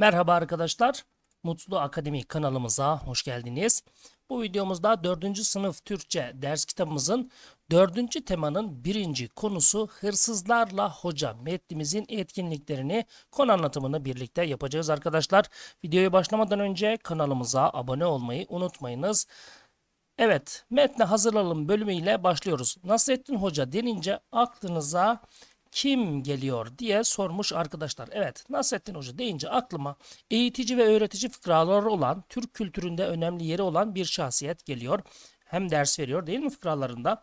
Merhaba arkadaşlar. Mutlu Akademi kanalımıza hoş geldiniz. Bu videomuzda 4. sınıf Türkçe ders kitabımızın 4. temanın 1. konusu hırsızlarla hoca metnimizin etkinliklerini konu anlatımını birlikte yapacağız arkadaşlar. Videoya başlamadan önce kanalımıza abone olmayı unutmayınız. Evet, metne hazırlanalım bölümüyle başlıyoruz. Nasrettin Hoca denince aklınıza kim geliyor diye sormuş arkadaşlar. Evet, Nasrettin Hoca deyince aklıma eğitici ve öğretici fıkraları olan, Türk kültüründe önemli yeri olan bir şahsiyet geliyor. Hem ders veriyor değil mi fıkralarında?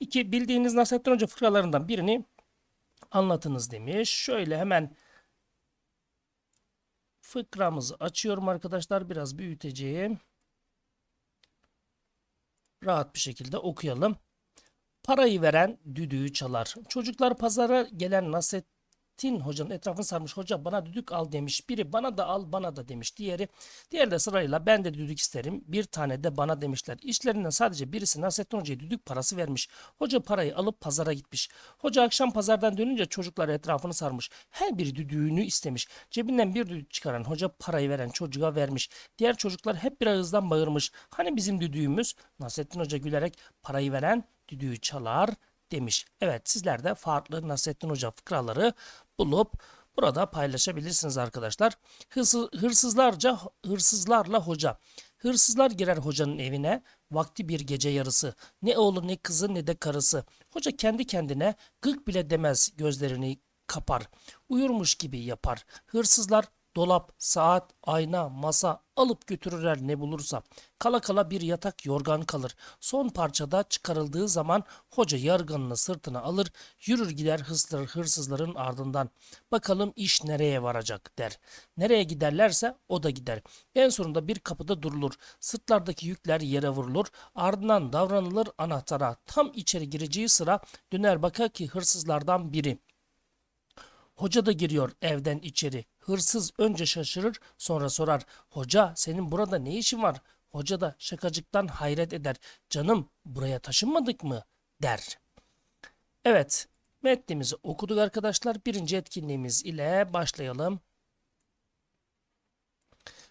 İki, bildiğiniz Nasrettin Hoca fıkralarından birini anlatınız demiş. Şöyle hemen fıkramızı açıyorum arkadaşlar. Biraz büyüteceğim rahat bir şekilde okuyalım. Parayı veren düdüğü çalar. Çocuklar pazara gelen Nasrettin hocanın etrafını sarmış. Hoca bana düdük al demiş. Biri bana da al bana da demiş. Diğeri diğer de sırayla ben de düdük isterim. Bir tane de bana demişler. İşlerinden sadece birisi Nasrettin hocaya düdük parası vermiş. Hoca parayı alıp pazara gitmiş. Hoca akşam pazardan dönünce çocuklar etrafını sarmış. Her biri düdüğünü istemiş. Cebinden bir düdük çıkaran hoca parayı veren çocuğa vermiş. Diğer çocuklar hep bir ağızdan bağırmış. Hani bizim düdüğümüz? Nasrettin Hoca gülerek parayı veren düdüğü çalar demiş. Evet sizler de farklı Nasrettin Hoca fıkraları bulup burada paylaşabilirsiniz arkadaşlar. Hırsız, hırsızlarca hırsızlarla hoca. Hırsızlar girer hocanın evine vakti bir gece yarısı. Ne oğlu ne kızı ne de karısı. Hoca kendi kendine gık bile demez gözlerini kapar. Uyurmuş gibi yapar. Hırsızlar dolap, saat, ayna, masa alıp götürürler ne bulursa. Kala kala bir yatak yorgan kalır. Son parçada çıkarıldığı zaman hoca yarganını sırtına alır, yürür gider hırsızlar, hırsızların ardından. Bakalım iş nereye varacak der. Nereye giderlerse o da gider. En sonunda bir kapıda durulur. Sırtlardaki yükler yere vurulur. Ardından davranılır anahtara. Tam içeri gireceği sıra döner bakar ki hırsızlardan biri. Hoca da giriyor evden içeri. Hırsız önce şaşırır sonra sorar. Hoca senin burada ne işin var? Hoca da şakacıktan hayret eder. Canım buraya taşınmadık mı? der. Evet metnimizi okuduk arkadaşlar. Birinci etkinliğimiz ile başlayalım.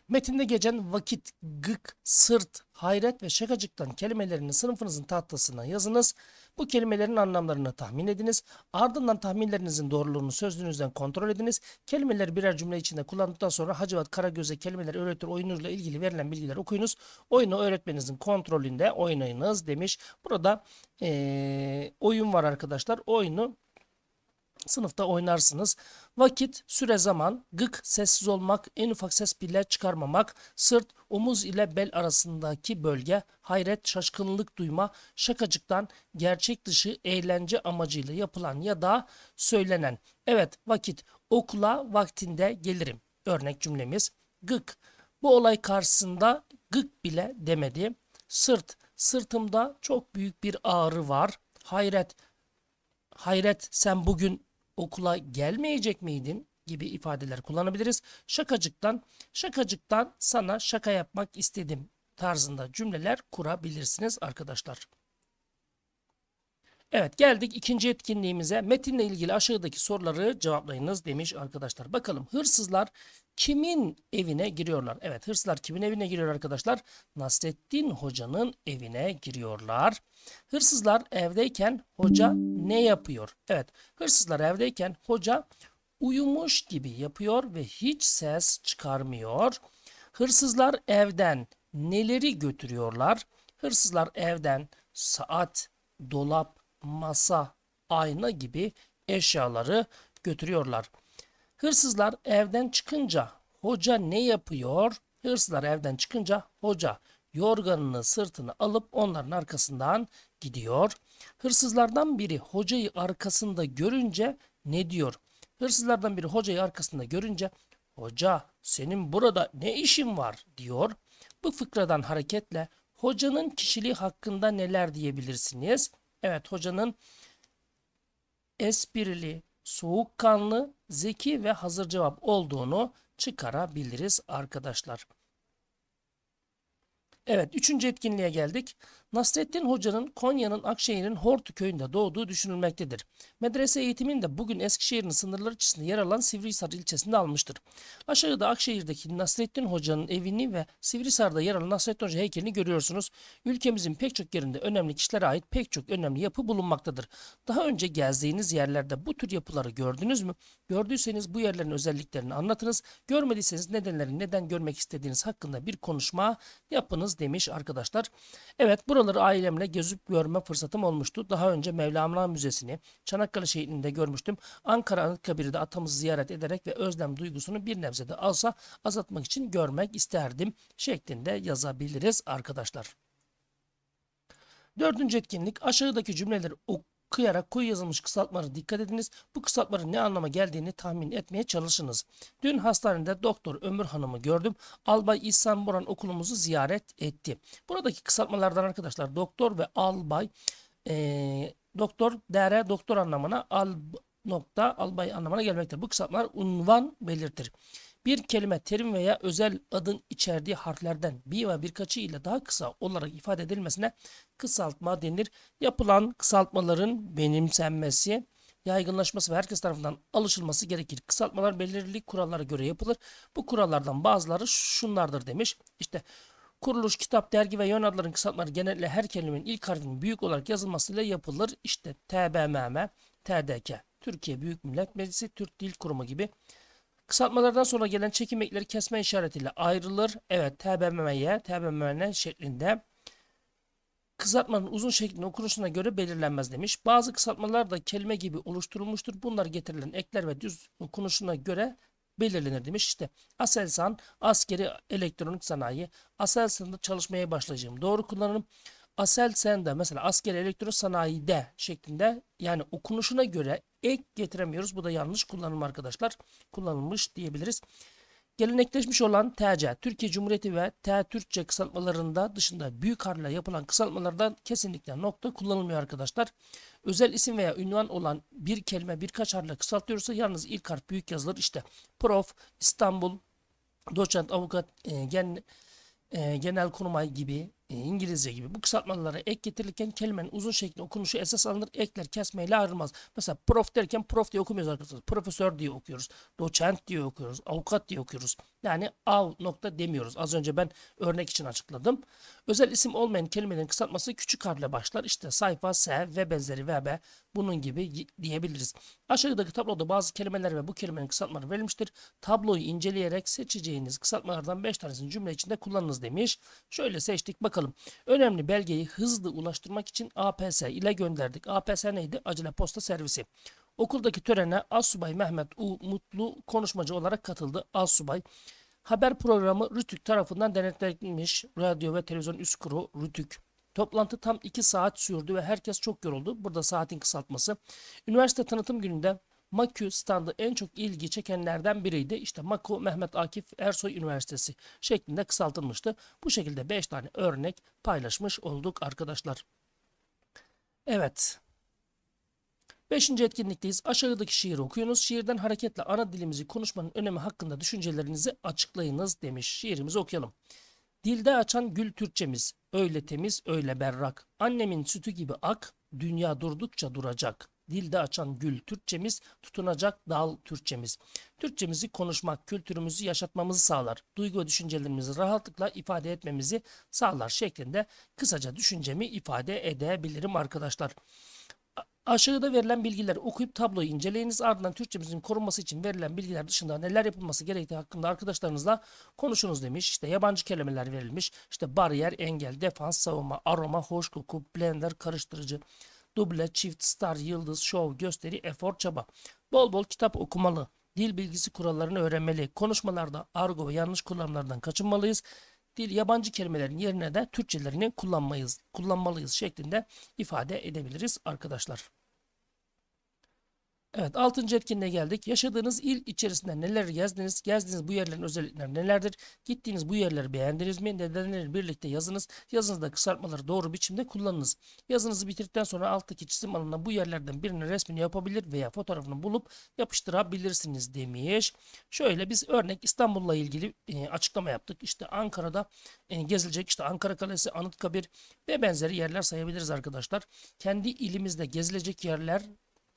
Metinde geçen vakit, gık, sırt, hayret ve şakacıktan kelimelerini sınıfınızın tahtasına yazınız. Bu kelimelerin anlamlarını tahmin ediniz. Ardından tahminlerinizin doğruluğunu sözlüğünüzden kontrol ediniz. Kelimeleri birer cümle içinde kullandıktan sonra Hacivat Karagöz'e kelimeler öğretir oyunuyla ilgili verilen bilgileri okuyunuz. Oyunu öğretmeninizin kontrolünde oynayınız demiş. Burada eee, oyun var arkadaşlar. Oyunu Sınıfta oynarsınız. Vakit, süre zaman, gık, sessiz olmak, en ufak ses bile çıkarmamak, sırt, omuz ile bel arasındaki bölge, hayret, şaşkınlık duyma, şakacıktan, gerçek dışı eğlence amacıyla yapılan ya da söylenen. Evet, vakit, okula vaktinde gelirim. Örnek cümlemiz, gık. Bu olay karşısında gık bile demedi. Sırt, sırtımda çok büyük bir ağrı var. Hayret, hayret sen bugün okula gelmeyecek miydin gibi ifadeler kullanabiliriz. Şakacıktan, şakacıktan sana şaka yapmak istedim tarzında cümleler kurabilirsiniz arkadaşlar. Evet geldik ikinci etkinliğimize. Metinle ilgili aşağıdaki soruları cevaplayınız demiş arkadaşlar. Bakalım hırsızlar kimin evine giriyorlar? Evet hırsızlar kimin evine giriyor arkadaşlar? Nasrettin Hoca'nın evine giriyorlar. Hırsızlar evdeyken hoca ne yapıyor? Evet hırsızlar evdeyken hoca uyumuş gibi yapıyor ve hiç ses çıkarmıyor. Hırsızlar evden neleri götürüyorlar? Hırsızlar evden saat, dolap, masa, ayna gibi eşyaları götürüyorlar. Hırsızlar evden çıkınca hoca ne yapıyor? Hırsızlar evden çıkınca hoca yorganını sırtına alıp onların arkasından gidiyor. Hırsızlardan biri hocayı arkasında görünce ne diyor? Hırsızlardan biri hocayı arkasında görünce hoca senin burada ne işin var diyor. Bu fıkradan hareketle hocanın kişiliği hakkında neler diyebilirsiniz? Evet hocanın esprili, soğukkanlı, zeki ve hazır cevap olduğunu çıkarabiliriz arkadaşlar. Evet, üçüncü etkinliğe geldik. Nasrettin Hoca'nın Konya'nın Akşehir'in Hortu köyünde doğduğu düşünülmektedir. Medrese eğitimini de bugün Eskişehir'in sınırları içerisinde yer alan Sivrihisar ilçesinde almıştır. Aşağıda Akşehir'deki Nasrettin Hoca'nın evini ve Sivrihisar'da yer alan Nasrettin Hoca heykelini görüyorsunuz. Ülkemizin pek çok yerinde önemli kişilere ait pek çok önemli yapı bulunmaktadır. Daha önce gezdiğiniz yerlerde bu tür yapıları gördünüz mü? Gördüyseniz bu yerlerin özelliklerini anlatınız. Görmediyseniz nedenlerini neden görmek istediğiniz hakkında bir konuşma yapınız demiş arkadaşlar. Evet buraları ailemle gezip görme fırsatım olmuştu. Daha önce Mevlana Müzesi'ni Çanakkale şehrinde görmüştüm. Ankara Anıtkabir'de atamızı ziyaret ederek ve özlem duygusunu bir nebze de alsa azaltmak için görmek isterdim şeklinde yazabiliriz arkadaşlar. Dördüncü etkinlik aşağıdaki cümleleri okuyarak koyu yazılmış kısaltmalara dikkat ediniz. Bu kısaltmaların ne anlama geldiğini tahmin etmeye çalışınız. Dün hastanede Doktor Ömür Hanım'ı gördüm. Albay İhsan Boran okulumuzu ziyaret etti. Buradaki kısaltmalardan arkadaşlar doktor ve albay eee, doktor dere doktor anlamına al nokta albay anlamına gelmektedir. Bu kısaltmalar unvan belirtir. Bir kelime, terim veya özel adın içerdiği harflerden bir ve birkaçı ile daha kısa olarak ifade edilmesine kısaltma denir. Yapılan kısaltmaların benimsenmesi, yaygınlaşması ve herkes tarafından alışılması gerekir. Kısaltmalar belirli kurallara göre yapılır. Bu kurallardan bazıları şunlardır demiş. İşte kuruluş, kitap, dergi ve yön adların kısaltmaları genellikle her kelimenin ilk harfinin büyük olarak yazılmasıyla yapılır. İşte TBMM, TDK, Türkiye Büyük Millet Meclisi, Türk Dil Kurumu gibi Kısaltmalardan sonra gelen çekim ekleri kesme işaretiyle ayrılır. Evet TBMM'ye, TBMM'ne şeklinde kısaltmanın uzun şeklinde okunuşuna göre belirlenmez demiş. Bazı kısaltmalar da kelime gibi oluşturulmuştur. Bunlar getirilen ekler ve düz okunuşuna göre belirlenir demiş. İşte Aselsan askeri elektronik sanayi. Aselsan'da çalışmaya başlayacağım. Doğru kullanım. Aselsan'da mesela askeri elektronik sanayide şeklinde yani okunuşuna göre ek getiremiyoruz. Bu da yanlış kullanım arkadaşlar. Kullanılmış diyebiliriz. Gelenekleşmiş olan TC, Türkiye Cumhuriyeti ve T Türkçe kısaltmalarında dışında büyük harfle yapılan kısaltmalardan kesinlikle nokta kullanılmıyor arkadaşlar. Özel isim veya ünvan olan bir kelime birkaç harfle kısaltıyorsa yalnız ilk harf büyük yazılır. İşte prof, İstanbul, doçent, avukat, e, gen, e, genel kurmay gibi İngilizce gibi bu kısaltmalara ek getirilirken kelimenin uzun şekli okunuşu esas alınır. Ekler kesmeyle ayrılmaz. Mesela prof derken prof diye okumuyoruz arkadaşlar. Profesör diye okuyoruz. Doçent diye okuyoruz. Avukat diye okuyoruz. Yani av nokta demiyoruz. Az önce ben örnek için açıkladım. Özel isim olmayan kelimelerin kısaltması küçük harfle başlar. İşte sayfa, S ve benzeri VB bunun gibi diyebiliriz. Aşağıdaki tabloda bazı kelimeler ve bu kelimenin kısaltmaları verilmiştir. Tabloyu inceleyerek seçeceğiniz kısaltmalardan 5 tanesini cümle içinde kullanınız demiş. Şöyle seçtik bakalım. Önemli belgeyi hızlı ulaştırmak için APS ile gönderdik. APS neydi? Acele Posta Servisi. Okuldaki törene Assubay Mehmet U. Mutlu konuşmacı olarak katıldı. Assubay Haber programı Rütük tarafından denetlenmiş radyo ve televizyon üst kurulu Rütük. Toplantı tam 2 saat sürdü ve herkes çok yoruldu. Burada saatin kısaltması. Üniversite tanıtım gününde MAKÜ standı en çok ilgi çekenlerden biriydi. İşte MAKÜ Mehmet Akif Ersoy Üniversitesi şeklinde kısaltılmıştı. Bu şekilde 5 tane örnek paylaşmış olduk arkadaşlar. Evet. Beşinci etkinlikteyiz. Aşağıdaki şiiri okuyunuz. Şiirden hareketle ana dilimizi konuşmanın önemi hakkında düşüncelerinizi açıklayınız demiş. Şiirimizi okuyalım. Dilde açan gül Türkçemiz, öyle temiz, öyle berrak. Annemin sütü gibi ak, dünya durdukça duracak. Dilde açan gül Türkçemiz, tutunacak dal Türkçemiz. Türkçemizi konuşmak, kültürümüzü yaşatmamızı sağlar. Duygu ve düşüncelerimizi rahatlıkla ifade etmemizi sağlar şeklinde kısaca düşüncemi ifade edebilirim arkadaşlar. Aşağıda verilen bilgileri okuyup tabloyu inceleyiniz. Ardından Türkçemizin korunması için verilen bilgiler dışında neler yapılması gerektiği hakkında arkadaşlarınızla konuşunuz demiş. İşte yabancı kelimeler verilmiş. İşte bariyer, engel, defans, savunma, aroma, hoş koku, blender, karıştırıcı, duble, çift, star, yıldız, şov, gösteri, efor, çaba. Bol bol kitap okumalı. Dil bilgisi kurallarını öğrenmeli. Konuşmalarda argo ve yanlış kullanımlardan kaçınmalıyız dil yabancı kelimelerin yerine de Türkçelerini kullanmayız, kullanmalıyız şeklinde ifade edebiliriz arkadaşlar. Evet 6. etkinliğe geldik. Yaşadığınız il içerisinde neler gezdiniz? Gezdiğiniz bu yerlerin özellikleri nelerdir? Gittiğiniz bu yerleri beğendiniz mi? Nedenleri birlikte yazınız. Yazınızda kısaltmaları doğru biçimde kullanınız. Yazınızı bitirdikten sonra alttaki çizim alanına bu yerlerden birinin resmini yapabilir veya fotoğrafını bulup yapıştırabilirsiniz demiş. Şöyle biz örnek İstanbul'la ilgili e, açıklama yaptık. İşte Ankara'da e, gezilecek işte Ankara Kalesi, Anıtkabir ve benzeri yerler sayabiliriz arkadaşlar. Kendi ilimizde gezilecek yerler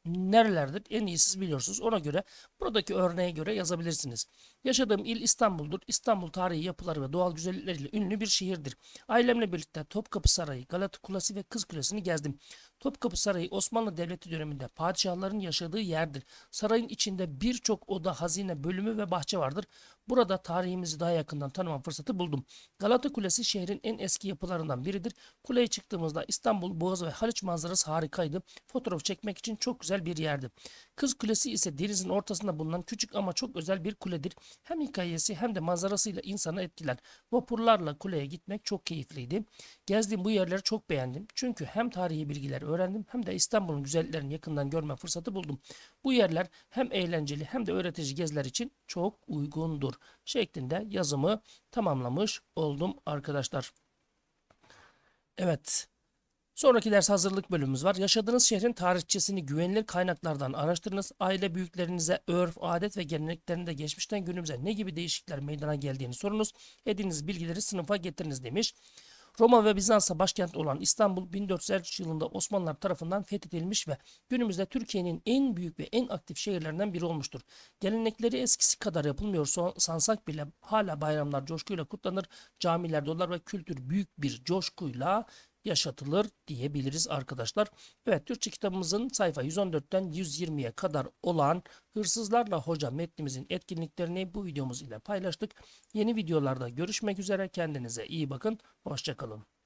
nerelerdir? En iyi siz biliyorsunuz. Ona göre buradaki örneğe göre yazabilirsiniz. Yaşadığım il İstanbul'dur. İstanbul tarihi yapıları ve doğal güzellikleriyle ünlü bir şehirdir. Ailemle birlikte Topkapı Sarayı, Galata Kulesi ve Kız Kulesi'ni gezdim. Topkapı Sarayı Osmanlı Devleti döneminde padişahların yaşadığı yerdir. Sarayın içinde birçok oda, hazine bölümü ve bahçe vardır. Burada tarihimizi daha yakından tanıma fırsatı buldum. Galata Kulesi şehrin en eski yapılarından biridir. Kuleye çıktığımızda İstanbul, Boğaz ve Haliç manzarası harikaydı. Fotoğraf çekmek için çok güzel bir yerdi. Kız Kulesi ise denizin ortasında bulunan küçük ama çok özel bir kuledir. Hem hikayesi hem de manzarasıyla insanı etkiler. Vapurlarla kuleye gitmek çok keyifliydi. Gezdiğim bu yerleri çok beğendim. Çünkü hem tarihi bilgiler öğrendim hem de İstanbul'un güzelliklerini yakından görme fırsatı buldum. Bu yerler hem eğlenceli hem de öğretici geziler için çok uygundur şeklinde yazımı tamamlamış oldum arkadaşlar. Evet. Sonraki ders hazırlık bölümümüz var. Yaşadığınız şehrin tarihçesini güvenilir kaynaklardan araştırınız. Aile büyüklerinize örf, adet ve geleneklerinde geçmişten günümüze ne gibi değişiklikler meydana geldiğini sorunuz. Ediniz bilgileri sınıfa getiriniz demiş. Roma ve Bizans'a başkent olan İstanbul 1453 yılında Osmanlılar tarafından fethedilmiş ve günümüzde Türkiye'nin en büyük ve en aktif şehirlerinden biri olmuştur. Gelenekleri eskisi kadar yapılmıyor sansak bile hala bayramlar coşkuyla kutlanır, camiler dolar ve kültür büyük bir coşkuyla yaşatılır diyebiliriz arkadaşlar. Evet Türkçe kitabımızın sayfa 114'ten 120'ye kadar olan Hırsızlarla Hoca metnimizin etkinliklerini bu videomuz ile paylaştık. Yeni videolarda görüşmek üzere. Kendinize iyi bakın. Hoşçakalın.